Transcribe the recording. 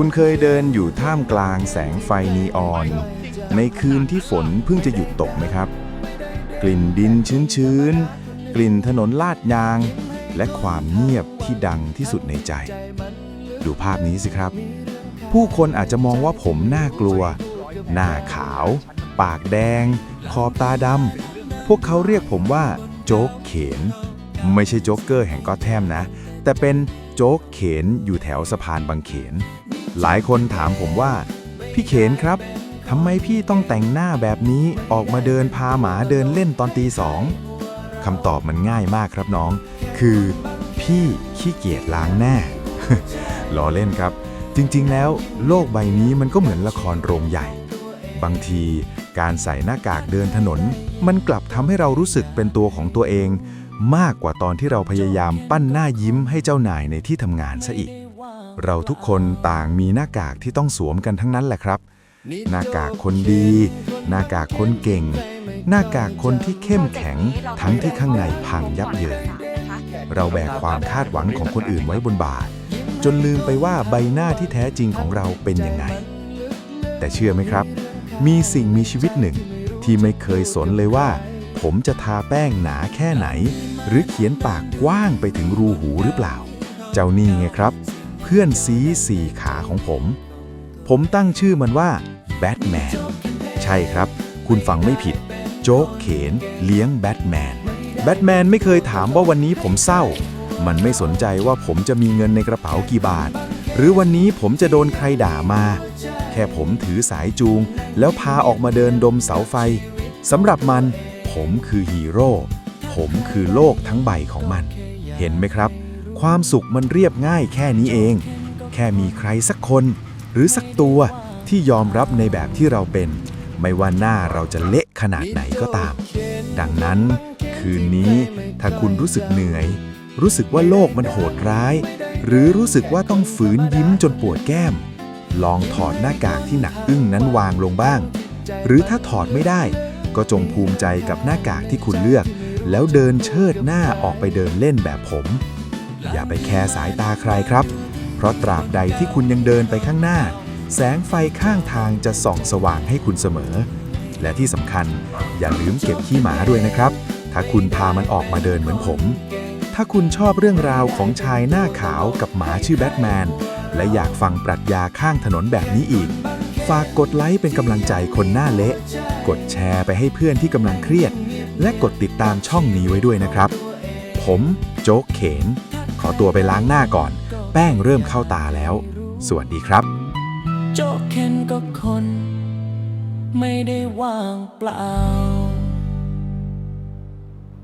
คุณเคยเดินอยู่ท่ามกลางแสงไฟนีออน ในคืนที่ฝนเพิ่งจะหยุดตกไหมครับ กลิ่นดินชื้นๆ กลิ่นถนนลาดยาง และความเงียบที่ดังที่สุดในใจ ดูภาพนี้สิครับ ผู้คนอาจจะมองว่าผมน่ากลัว หน้าขาว ปากแดง ขอบตาดำ พวกเขาเรียกผมว่า โจ๊กเขน ไม่ใช่โจ๊กเกอร์แห่งก็แทมนะ แต่เป็นโจ๊กเขนอยู่แถวสะพานบางเขน หลายคนถามผมว่า พี่เขนครับทำไมพี่ต้องแต่งหน้าแบบนี้ออกมาเดินพาหมาเดินเล่นตอนตีสองคำตอบมันง่ายมากครับน้อง คือ พี่ขี้เกียจล้างหน้าล้อเล่นครับ จริงๆ แล้วโลกใบนี้มันก็เหมือนละครโรงใหญ่ บางทีการใส่หน้ากากเดินถนน มันกลับทำให้เรารู้สึกเป็นตัวของตัวเอง มากกว่าตอนที่เราพยายามปั้นหน้ายิ้มให้เจ้านายในที่ทำงานซะอีก เราทุกคนต่างมีหน้ากากที่ต้องสวมกันทั้งนั้นแหละครับ หน้ากากคนดี หน้ากากคนเก่ง หน้ากากคนที่เข้มแข็งทั้งที่ข้างในพังยับเยิน เราแบกความคาดหวังของคนอื่นไว้บนบ่า จนลืมไปว่าใบหน้าที่แท้จริงของเราเป็นยังไง แต่เชื่อไหมครับ มีสิ่งมีชีวิตหนึ่ง ที่ไม่เคยสนเลยว่า ผมจะทาแป้งหนาแค่ไหน หรือเขียนปากกว้างไปถึงรูหูหรือเปล่า เจ้านี่ไงครับ เพื่อนซีสี่ขาของผม ผมตั้งชื่อมันว่าแบทแมน ใช่ครับ คุณฟังไม่ผิด โจ๊กเขนเลี้ยงแบทแมน แบทแมนไม่เคยถามว่าวันนี้ผมเศร้า มันไม่สนใจว่าผมจะมีเงินในกระเป๋ากี่บาท หรือวันนี้ผมจะโดนใครด่ามา แค่ผมถือสายจูง แล้วพาออกมาเดินดมเสาไฟสำหรับมัน ผมคือฮีโร่ ผมคือโลกทั้งใบของมัน เห็นไหมครับ ความสุขมันเรียบง่ายแค่นี้เอง แค่มีใครสักคน หรือสักตัวที่ยอมรับในแบบที่เราเป็น ไม่ว่าหน้าเราจะเละขนาดไหนก็ตาม ดังนั้น คืนนี้ถ้าคุณรู้สึกเหนื่อย รู้สึกว่าโลกมันโหดร้าย หรือรู้สึกว่าต้องฝืนยิ้มจนปวดแก้ม ลองถอดหน้ากากที่หนักอึ้งนั้นวางลงบ้าง หรือถ้าถอดไม่ได้ ก็จงภูมิใจกับหน้ากากที่คุณเลือก แล้วเดินเชิดหน้าออกไปเดินเล่นแบบผม อย่าไปแคร์สายตาใครครับ เพราะตราบใดที่คุณยังเดินไปข้างหน้า แสงไฟข้างทางจะส่องสว่างให้คุณเสมอ และที่สำคัญอย่าลืมเก็บขี้หมาด้วยนะครับ ถ้าคุณพามันออกมาเดินเหมือนผม ถ้าคุณชอบเรื่องราวของชายหน้าขาวกับหมาชื่อแบทแมน และอยากฟังปรัชญาข้างถนนแบบนี้อีก ฝากกดไลค์เป็นกำลังใจคนหน้าเละ กดแชร์ไปให้เพื่อนที่กำลังเครียด และกดติดตามช่องนี้ไว้ด้วยนะครับ ผมโจ๊กเขน ขอตัวไปล้างหน้าก่อน แป้งเริ่มเข้าตาแล้ว สวัสดีครับ โจเคนก็คน ไม่ได้ว่างเปล่า